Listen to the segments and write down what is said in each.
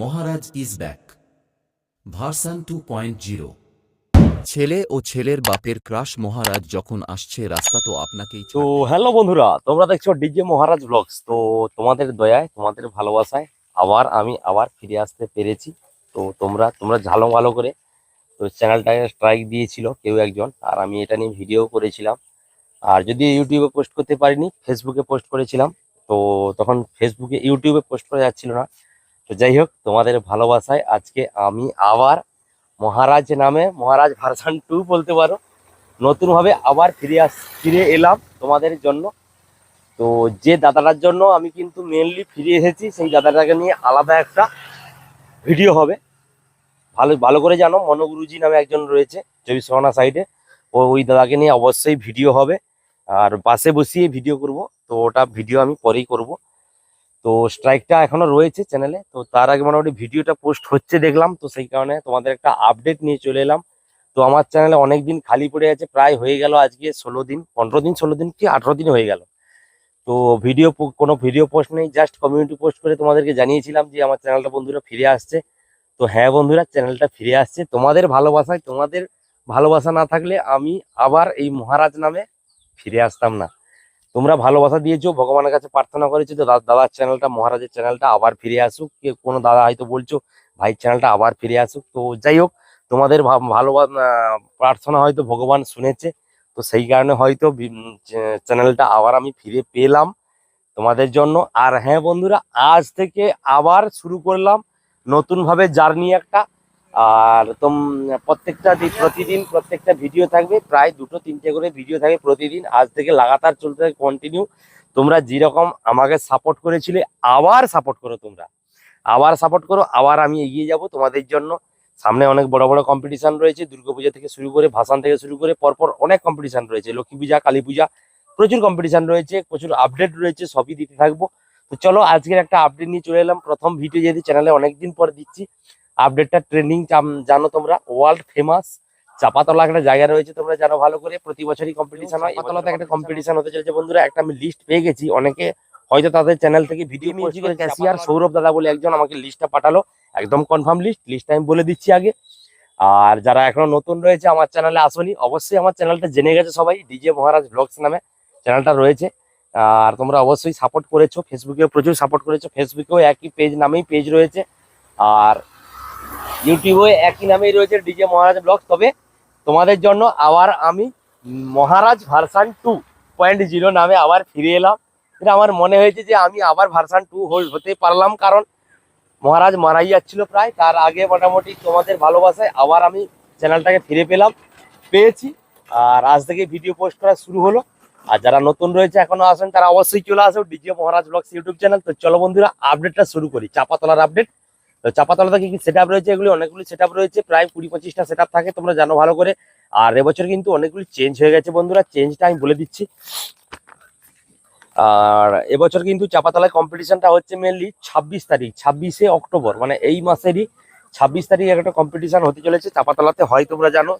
Maharaj is back. Version two point zero. ছেলে ও ছেলের বাপের ক্রাশ মহারাজ যখন আসছে রাস্তা তো আপনাকেই তো হ্যালো বন্ধুরা তোমরা দেখছ ডিজে মহারাজ ব্লগস। তো তোমাদের দয়ায় তোমাদের ভালোবাসায় আবার আমি আবার ফিরে আসতে পেরেছি। তো তোমরা তোমরা ঝালো ভালো করে তো চ্যানেলটাকে স্ট্রাইক দিয়েছিল কেউ একজন আর আমি এটা নিয়ে ভিডিও করেছিলাম। আর যদি ইউটিউবে পোস্ট করতে পারিনি ফেসবুকে পোস্ট করেছিলাম তো তখন ফেসবুকে ইউটিউবে পোস্ট করা যাচ্ছিল না। তো যাই হোক, তোমাদের ভালোবাসায় আজকে আমি আবার মহারাজ নামে, মহারাজ ভার্সান টু বলতে পারো, নতুনভাবে আবার ফিরে আস, ফিরে এলাম তোমাদের জন্য। তো যে দাদাটার জন্য আমি কিন্তু মেনলি ফিরে এসেছি, সেই দাদাটাকে নিয়ে আলাদা একটা ভিডিও হবে। ভালো ভালো করে জানো মনোগুরুজি নামে একজন রয়েছে, চব্বিশ পরগনা সাইডে ও ওই দাদাকে নিয়ে অবশ্যই ভিডিও হবে। আর বাসে বসিয়ে ভিডিও করব, তো ওটা ভিডিও আমি পরেই করব। তো স্ট্রাইকটা এখনও রয়েছে চ্যানেলে তো তার আগে মোটামুটি ভিডিওটা পোস্ট হচ্ছে দেখলাম। তো সেই কারণে তোমাদের একটা আপডেট নিয়ে চলে এলাম। তো আমার চ্যানেলে অনেক দিন খালি পড়ে আছে, প্রায় হয়ে গেল আজকে ষোলো দিন, পনেরো দিন, ষোলো দিন কি আঠেরো দিন হয়ে গেল। তো ভিডিও কোনো ভিডিও পোস্ট নেই জাস্ট কমিউনিটি পোস্ট করে তোমাদেরকে জানিয়েছিলাম যে আমার চ্যানেলটা বন্ধুরা ফিরে আসছে। তো হ্যাঁ বন্ধুরা চ্যানেলটা ফিরে আসছে। তোমাদের ভালোবাসায়, তোমাদের ভালোবাসা না থাকলে আমি আবার এই মহারাজ নামে ফিরে আসতাম না। তোমরা ভালোবাসা দিয়েছ, ভগবানের কাছে প্রার্থনা করেছ দা- দাদার চ্যানেলটা, মহারাজের চ্যানেলটা আবার ফিরে আসুক। কে কোনো দাদা হয়তো বলছো ভাই চ্যানেলটা আবার ফিরে আসুক। তো যাই হোক, তোমাদের ভা- ভালোবাসা প্রার্থনা হয়তো ভগবান শুনেছে। তো সেই কারণে হয়তো চ্যানেলটা আবার আমি ফিরে পেলাম তোমাদের জন্য। আর হ্যাঁ বন্ধুরা, আজ থেকে আবার শুরু করলাম নতুনভাবে জার্নি একটা। আর তোম প্রত্যেকটা প্রতিদিন প্রত্যেকটা ভিডিও থাকবে, প্রায় দুটো তিনটে করে ভিডিও থাকবে প্রতিদিন। আজ থেকে লাগাতার চলতে থাকে কন্টিনিউ তোমরা যেরকম আমাকে সাপোর্ট করেছিলে, আবার সাপোর্ট করো তোমরা। আবার সাপোর্ট করো, আবার আমি এগিয়ে যাব তোমাদের জন্য। সামনে অনেক বড় বড় কম্পিটিশন রয়েছে। দুর্গাপূজা থেকে শুরু করে ভাসান থেকে শুরু করে পরপর অনেক কম্পিটিশন রয়েছে। লক্ষ্মী পূজা, কালী পূজা, প্রচুর কম্পিটিশন রয়েছে, প্রচুর আপডেট রয়েছে, সবই দিতে থাকব। তো চলো, আজকের একটা আপডেট নিয়ে চলে এলাম। প্রথম ভিডিও যেহেতু চ্যানেলে অনেকদিন পর দিচ্ছি আপডেটটা ট্রেন্ডিং জানো তোমরা? ওয়ার্ল্ড ফেমাস চাপাতলা একটা জায়গা রয়েছে তোমরা জানো ভালো করে। প্রতি বছরই কম্পিটিশন হয়। চাপাতলাতে একটা কম্পিটিশন হতে চলেছে। বন্ধুরা একটা আমি লিস্ট পেয়ে গেছি। অনেকে হয়তো তাদের চ্যানেল থেকে ভিডিও মিউজিকের ক্যাশিয়ার সৌরভ দাদা বলে একজন আমাকে লিস্টটা পাঠালো। একদম কনফার্ম লিস্ট লিস্টটা আমি বলে দিচ্ছি আগে। আর যারা এখনও নতুন রয়েছে আমার চ্যানেলে আসনি অবশ্যই আমার চ্যানেলটা জেনে গেছে সবাই। ডিজে মহারাজ ব্লগস নামে চ্যানেলটা রয়েছে। আর তোমরা অবশ্যই সাপোর্ট করেছ। ফেসবুকেও প্রচুর সাপোর্ট করেছ। ফেসবুকেও একই পেজ নামেই পেজ রয়েছে। আর ইউটিউবে একই নামেই রয়েছে ডিজে মহারাজ ব্লগ তবে তোমাদের জন্য আবার আমি Maharaj version two point zero নামে আবার ফিরে এলাম। এটা আমার মনে হয়েছে যে আমি আবার ভার্সান টু হোল্ড হতে পারলাম, কারণ মহারাজ মারাই যাচ্ছিল প্রায়। তার আগে মোটামুটি তোমাদের ভালোবাসায় আবার আমি চ্যানেলটাকে ফিরে পেলাম, পেয়েছি। আর আজ থেকে ভিডিও পোস্ট করা শুরু হলো। আর যারা নতুন রয়েছে, এখনও আসেন, তারা অবশ্যই চলে আসো DJ Maharaj vlogs YouTube channel তো চলো বন্ধুরা আপডেটটা শুরু করি। চাপাতলার আপডেট চাপাতলাতে কি কি সেট রয়েছে, এগুলি অনেকগুলি সেট রয়েছে, প্রায় কুড়ি পঁচিশটা সেট থাকে, তোমরা জানো ভালো করে। আর এবছর কিন্তু অনেকগুলি চেঞ্জ হয়ে গেছে বন্ধুরা চেঞ্জটা আমি বলে দিচ্ছি। আর এবছর কিন্তু চাপাতলায় কম্পিটিশনটা হচ্ছে মেনলি ছাব্বিশ তারিখ, ছাব্বিশে অক্টোবর মানে এই মাসেরই ছাব্বিশ তারিখ একটা কম্পিটিশন হতে চলেছে চাপাতলাতে, হয় তোমরা জানো।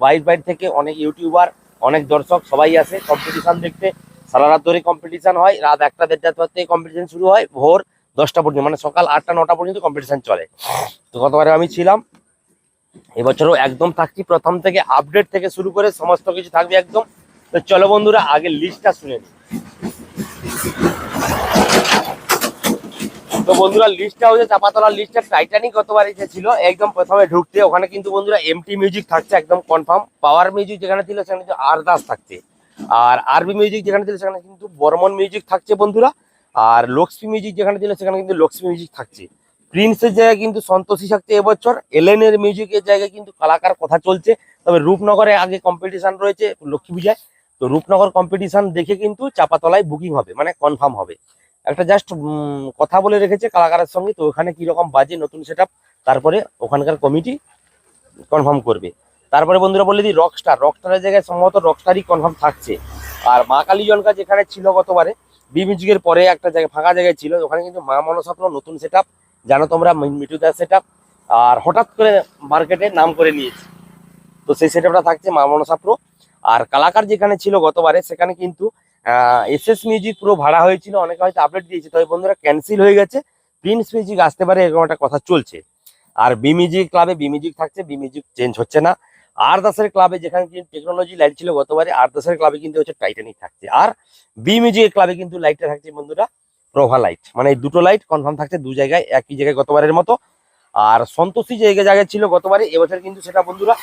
বাইর বাইর থেকে অনেক ইউটিউবার অনেক দর্শক সবাই আসে কম্পিটিশন দেখতে। সারা রাত ধরে কম্পিটিশন হয়, রাত একটা দেড়টার পর থেকে কম্পিটিশন শুরু হয়, ভোর দশটা পর্যন্ত মানে সকাল আটটা, নটা পর্যন্ত কম্পিটিশন চলে। তো গতবারে আমি ছিলাম। এবছরও একদম থাকছি। প্রথম থেকে আপডেট থেকে শুরু করে সমস্ত কিছু থাকবে একদম। তো চলো বন্ধুরা, আগে লিস্টটা শুনে নিই। তো বন্ধুরা লিস্টটা হচ্ছে চাপাতলার লিস্টটা টাইটানিক গতবার এসে ছিল, একদম প্রথমে ঢুকতে। ওখানে কিন্তু বন্ধুরা এমটি মিউজিক থাকছে, একদম কনফার্ম পাওয়ার মিউজিক যেখানে ছিল, সেখানে কিন্তু আর দাস থাকছে। আর আরবি মিউজিক যেখানে ছিল, সেখানে কিন্তু বর্মন মিউজিক থাকছে বন্ধুরা। আর লক্ষ্মী মিউজিক যেখানে ছিল, সেখানে কিন্তু লক্ষ্মী মিউজিক থাকছে। প্রিন্সের জায়গায় কিন্তু সন্তোষী থাকছে এবছর এলেনের মিউজিকের জায়গায় কিন্তু কালাকার কথা চলছে। তবে রূপনগরে আগে কম্পিটিশন রয়েছে লক্ষ্মী পূজায় তো রূপনগর কম্পিটিশন দেখে কিন্তু চাপাতলায় বুকিং হবে মানে কনফার্ম হবে। একটা জাস্ট কথা বলে রেখেছে কালাকারের সঙ্গে, তো ওখানে কীরকম বাজে নতুন সেট তারপরে ওখানকার কমিটি কনফার্ম করবে। তারপরে বন্ধুরা বলে দিই রকস্টার রকস্টারের জায়গায় সম্ভবত রকস্টারই কনফার্ম থাকছে। আর মা কালীজনকা যেখানে ছিল গতবারে বি মিউজিকের পরে একটা জায়গায় ফাঁকা জায়গায় ছিল, ওখানে কিন্তু মা মনসাপ্র নতুন সেট জানো তোমরা মিঠুদার সেট আর হঠাৎ করে মার্কেটে নাম করে নিয়েছে। তো সেই সেট থাকছে মা মনসাপ্র আর কালাকার যেখানে ছিল গতবারে, সেখানে কিন্তু এস এস মিউজিক পুরো ভাড়া হয়েছিল, অনেকে হয়তো আপডেট দিয়েছে, তবে বন্ধুরা ক্যান্সেল হয়ে গেছে প্রিন্স মিউজিক আসতে পারে এরকম একটা কথা চলছে। আর বি মিউজিক ক্লাবে বি মিউজিক থাকছে বি মিউজিক চেঞ্জ হচ্ছে না। আর দাসের ক্লাবে যেখানে কিন্তু টেকনোলজি লাইট ছিল গতবারে, আর দাসের ক্লাবে কিন্তু হচ্ছে টাইটানিক থাকছে। আর বি মিউজিক ক্লাবে কিন্তু লাইটটা থাকছে বন্ধুরা প্রভা লাইট মানে এই দুটো লাইট কনফার্ম থাকছে দু জায়গায়, একই জায়গায় গতবারের মতো। আর সন্তোষী জায়গা জায়গায় ছিল গতবারে, এবছর কিন্তু সেটা বন্ধুরা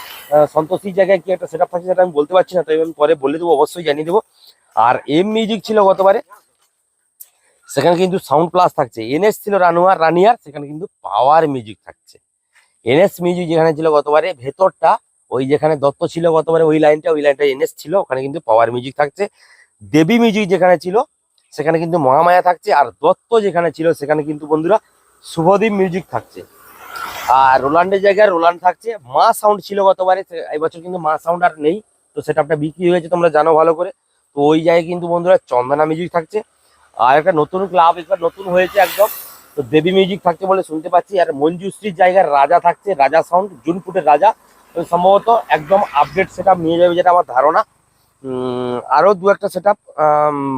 সন্তোষী জায়গায় কি একটা সেটা থাকছে সেটা আমি বলতে পারছি না, তবে আমি পরে বলে দেবো, অবশ্যই জানিয়ে দেবো। আর এম মিউজিক ছিল গতবারে, সেখানে কিন্তু সাউন্ড প্লাস থাকছে। এনএস ছিল রানুয়ার, রানিয়ার, সেখানে কিন্তু পাওয়ার মিউজিক থাকছে। এনএস মিউজিক যেখানে ছিল গতবারে, ভেতরটা ওই যেখানে দত্ত ছিল গতবারে, ওই লাইনটা ওই লাইনটা এনএস ছিল, ওখানে কিন্তু পাওয়ার মিউজিক থাকছে। দেবী মিউজিক যেখানে ছিল, সেখানে কিন্তু মহামায়া থাকছে। আর দত্ত যেখানে ছিল, সেখানে কিন্তু বন্ধুরা শুভদীপ মিউজিক থাকছে। আর রোলান্ডের জায়গায় রোলান্ড থাকছে। মা সাউন্ড ছিল গতবারে, সে- এই বছর কিন্তু মা সাউন্ড আর নেই। তো সেটআপটা বিক্রি হয়েছে, তোমরা জানো ভালো করে। তো ওই জায়গায় কিন্তু বন্ধুরা চন্দনা মিউজিক থাকছে। আর একটা নতুন ক্লাব এবার নতুন হয়েছে একদম। তো দেবী মিউজিক থাকছে বলে শুনতে পাচ্ছি। আর মঞ্জুশ্রীর জায়গায় রাজা থাকছে। রাজা সাউন্ড জুনপুটের রাজা। সম্ভবত একদম আপডেট সেটা নিয়ে যাবে যেটা আমার ধারণা। আরও দু একটা সেট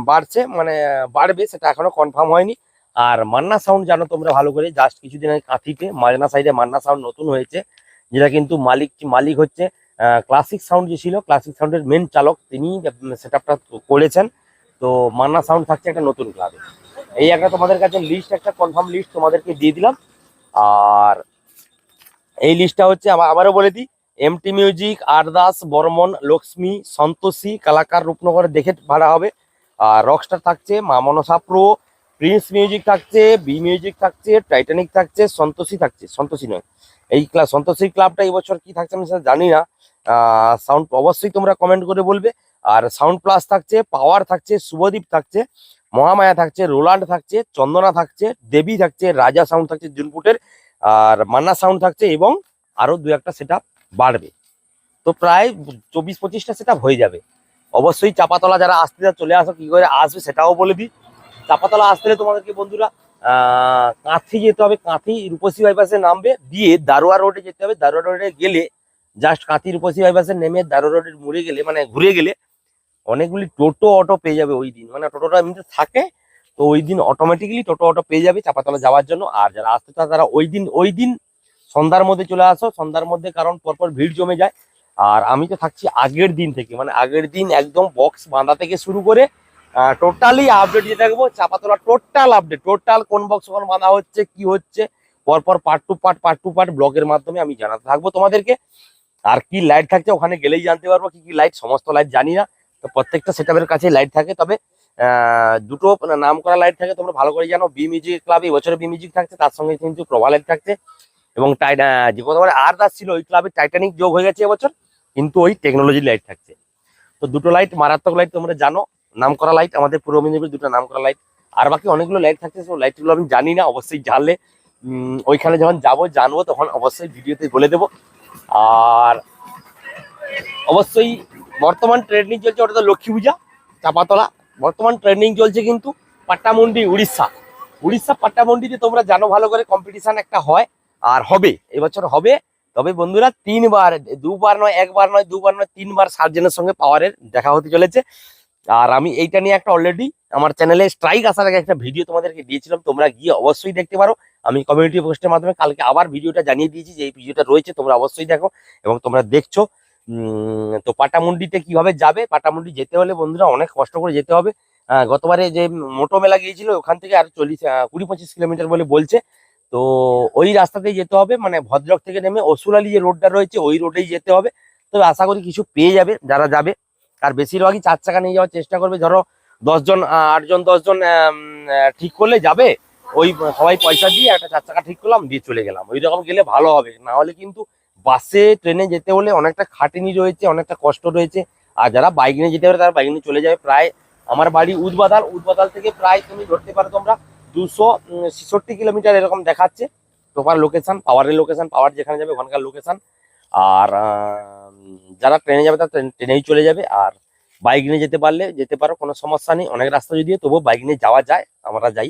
বাড়ছে মানে বাড়বে, সেটা এখনও কনফার্ম হয়নি। আর মান্না সাউন্ড জানো তোমরা ভালো করে জাস্ট কিছুদিন আগে কাঁথিতে মাঝনা সাইডে মান্না সাউন্ড নতুন হয়েছে, যেটা কিন্তু মালিক মালিক হচ্ছে ক্লাসিক সাউন্ড যে ছিল ক্লাসিক সাউন্ডের মেন চালক, তিনি সেট করেছেন। তো মান্না সাউন্ড থাকছে একটা নতুন ক্লাবে এই একটা তোমাদের কাছে লিস্ট একটা কনফার্ম লিস্ট তোমাদেরকে দিয়ে দিলাম। আর এই লিস্টটা হচ্ছে আবারও বলে দিই এমটি মিউজিক আরদাস বর্মন লক্ষ্মী সন্তোষী কালাকার রূপনগরে দেখে ভাড়া হবে। আর রকস্টার থাকছে Maa Manasa pro prince music থাকছে বি মিউজিক থাকছে টাইটানিক থাকছে সন্তোষী থাকছে। সন্তোষী নয়। এই ক্লাব সন্তোষী ক্লাবটা এই বছর কি থাকছে আমি জানি না। সাউন্ড অবশ্যই তোমরা কমেন্ট করে বলবে। আর সাউন্ড প্লাস থাকছে পাওয়ার থাকছে শুভদীপ থাকছে মহামায়া থাকছে রোলান্ড থাকছে চন্দনা থাকছে দেবী থাকছে রাজা সাউন্ড থাকছে জুনপুটের আর মান্না সাউন্ড থাকছে এবং আরও দু একটা সেট বাড়বে। তো প্রায় চব্বিশ পঁচিশটা সেট হয়ে যাবে। অবশ্যই চাপাতলা যারা আসতে চলে আসো, কি করে আসবে সেটাও বলে দিই। চাপাতলা আসতে তোমাদেরকে বন্ধুরা কাঁথি যেতে হবে, কাঁথি রূপসী বাইপাসে নামবে, দিয়ে দারোয়া রোডে যেতে হবে। দারোয়া রোডে গেলে জাস্ট কাঁথি রূপসী বাইপাসে নেমে দারোয়া রোডের মুড়ে গেলে মানে ঘুরে গেলে অনেকগুলি টোটো, অটো পেয়ে যাবে ওই দিন। মানে টোটোটা এমনিতে থাকে, তো ওই দিন অটোমেটিক্যালি টোটো, অটো পেয়ে যাবে চাপাতলা যাওয়ার জন্য। আর যারা আসতে চায়, তারা ওই দিন ওই দিন সন্ধ্যার মধ্যে চলে আসো, সন্ধ্যার মধ্যে কারণ পরপর ভিড় জমে যায়। আর আমি তো থাকছি আগের দিন থেকে মানে আগের দিন একদম বক্স বাঁধা থেকে শুরু করে টোটালি আপডেট দিয়ে থাকব চাপাতলা টোটাল আপডেট টোটাল কোন বক্স কখন বাঁধা হচ্ছে, কি হচ্ছে, পরপর part two part part two part ব্লগের মাধ্যমে আমি জানাতে থাকব তোমাদেরকে। আর কি লাইট থাকছে ওখানে গেলেই জানতে পারব কি কি লাইট সমস্ত লাইট জানি না, তো প্রত্যেকটা সেটআপের কাছে লাইট থাকে। তবে দুটো নাম করা লাইট থাকে, তোমরা ভালো করে জানো বি মিউজিক ক্লাব এই বছরে বি মিউজিক থাকছে, তার সঙ্গে কিন্তু প্রভা লাইট থাকছে। এবং টাই যে আর দাস ছিল ওই ক্লাবে টাইটানিক যোগ হয়ে গেছে এবছর, কিন্তু ওই টেকনোলজি লাইট থাকছে। তো দুটো লাইট মারাত্মক লাইট তোমরা জানো নাম করা লাইট আমাদের পূর্ব মেদিনীপুর দুটো নাম করা লাইট আর বাকি অনেকগুলো লাইট থাকছে সব লাইটগুলো আমি জানি না, অবশ্যই জানলে ওইখানে যখন যাব, জানব, তখন অবশ্যই ভিডিওতে বলে দেবো। আর অবশ্যই বর্তমান ট্রেন্ডিং চলছে, ওটা তো লক্ষ্মী পূজা, চাপাতলা। বর্তমান ট্রেন্ডিং চলছে কিন্তু পাট্টামুন্ডি, উড়িষ্যা। উড়িষ্যা, পাট্টামুন্ডিতে তোমরা জানো, ভালো করে কম্পিটিশন একটা হয়। আর হবে, এবছর হবে। তবে বন্ধুরা, তিনবার, দুবার নয়, একবার নয়, দুবার নয়, তিনবার সার্জেনের সঙ্গে পাওয়ারের দেখা হতে চলেছে। আর আমি এইটা নিয়ে একটা অলরেডি আমার চ্যানেলে স্ট্রাইক আসার আগে একটা ভিডিও তোমাদেরকে দিয়েছিলাম, তোমরা গিয়ে অবশ্যই দেখতে পারো। আমি কমিউনিটি পোস্টের মাধ্যমে কালকে আবার ভিডিওটা জানিয়ে দিয়েছি যে এই ভিডিওটা রয়েছে, তোমরা অবশ্যই দেখো এবং তোমরা দেখছ। তো পাটামুন্ডিতে কীভাবে যাবে? পাটামুন্ডি যেতে হলে বন্ধুরা অনেক কষ্ট করে যেতে হবে। গতবারে যে মোটো মেলা গিয়েছিল, ওখান থেকে আর চল্লিশ কুড়ি, পঁচিশ কিলোমিটার বলে বলছে। তো ওই রাস্তাতেই যেতে হবে মানে ভদ্রক থেকে নেমে অসুলালি যে রোডটা রয়েছে, ওই রোডেই যেতে হবে। তবে আশা করি কিছু পেয়ে যাবে যারা যাবে। আর বেশিরভাগই চার চাকা নিয়ে যাওয়ার চেষ্টা করবে। ধরো দশজন আটজন দশজন ঠিক করলে যাবে। ওই সবাই পয়সা দিয়ে একটা চার চাকা ঠিক করলাম, দিয়ে চলে গেলাম। ওই রকম গেলে ভালো হবে। না হলে কিন্তু বাসে, ট্রেনে যেতে হলে অনেকটা খাটনি রয়েছে, অনেকটা কষ্ট রয়েছে। আর যারা বাইক নিয়ে যেতে পারে, তারা বাইক নিয়ে চলে যাবে। প্রায় আমার বাড়ি উদবাদাল। উদবাদাল থেকে প্রায় তুমি ধরতে পারো তোমরা দুশো ছেষট্টি কিলোমিটার এরকম দেখাচ্ছে। প্রপার লোকেশন পাওয়ারের লোকেশন পাওয়ার যেখানে যাবে ওখানকার লোকেশন আর যারা ট্রেনে যাবে তারা ট্রেনেই চলে যাবে। আর বাইক নিয়ে যেতে পারলে যেতে পারো, কোনো সমস্যা নেই। অনেক রাস্তা যদিও তবুও বাইক নিয়ে যাওয়া যায়, আমরা যাই।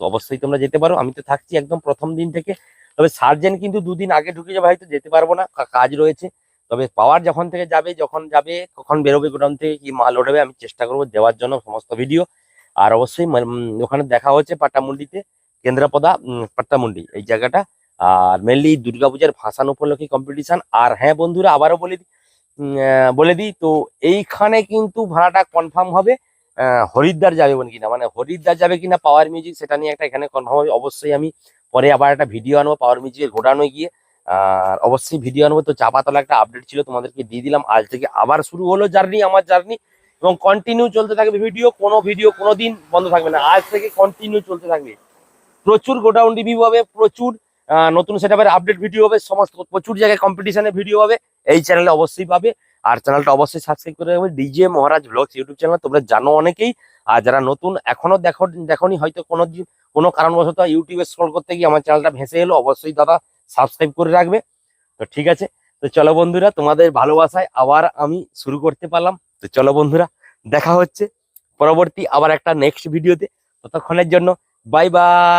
তো অবশ্যই তোমরা যেতে পারো। আমি তো থাকছি একদম প্রথম দিন থেকে। তবে সার্জেন কিন্তু দুদিন আগে ঢুকে যাবে, হয়তো যেতে পারব না। কাজ রয়েছে। তবে পাওয়ার যখন থেকে যাবে, যখন যাবে, কখন বেরোবে গোডাউন থেকে কি মাল ওঠাবে আমি চেষ্টা করব দেওয়ার জন্য সমস্ত ভিডিও আর অবশ্যই ওখানে দেখা হচ্ছে পাট্টামুন্ডিতে, কেন্দ্রাপদা পাট্টামুন্ডি, এই জায়গাটা। আর মেনলি দুর্গাপূজার ভাসান উপলক্ষে কম্পিটিশন আর হ্যাঁ বন্ধুরা, আবারও বলে দিই বলে দিই, তো এইখানে কিন্তু ভাড়াটা কনফার্ম হবে হরিদ্বার যাবে কিনা। মানে হরিদ্বার যাবে কিনা পাওয়ার মিউজিক সেটা নিয়ে একটা এখানে কনফার্ম হবে। অবশ্যই আমি পরে আবার একটা ভিডিও আনব পাওয়ার মিউজিকের ঘোরানো গিয়ে। আর অবশ্যই ভিডিও আনব। তো চাপাতলা একটা আপডেট ছিল, তোমাদেরকে দিয়ে দিলাম। আজ থেকে আবার শুরু হলো জার্নি আমার জার্নি এবং কন্টিনিউ চলতে থাকবে ভিডিও কোনো ভিডিও কোনো দিন বন্ধ থাকবে না। আজ থেকে কন্টিনিউ চলতে থাকবে। প্রচুর গোডাউন রিভিউ হবে, প্রচুর নতুন সেটআপের আপডেট ভিডিও হবে, সমস্ত, প্রচুর জায়গায় কম্পিটিশনের ভিডিও হবে। এই চ্যানেলে অবশ্যই পাবে। আর চ্যানেলটা অবশ্যই সাবস্ক্রাইব করে রাখবে। DJ Maharaj vlogs YouTube channel তোমরা জানো অনেকেই। আর যারা নতুন, এখনও দেখো, দেখোনি, হয়তো কোনো কোনো কারণবশত ইউটিউবে স্ক্রল করতে গিয়ে আমার চ্যানেলটা ভেসে এলো, অবশ্যই দাদা সাবস্ক্রাইব করে রাখবে। তো ঠিক আছে। তো চলো বন্ধুরা, তোমাদের ভালোবাসায় আবার আমি শুরু করতে পারলাম। তো চলো বন্ধুরা দেখা হচ্ছে। পরবর্তী আবার একটা নেক্সট ভিডিওতে ততক্ষণের জন্য বাই বাই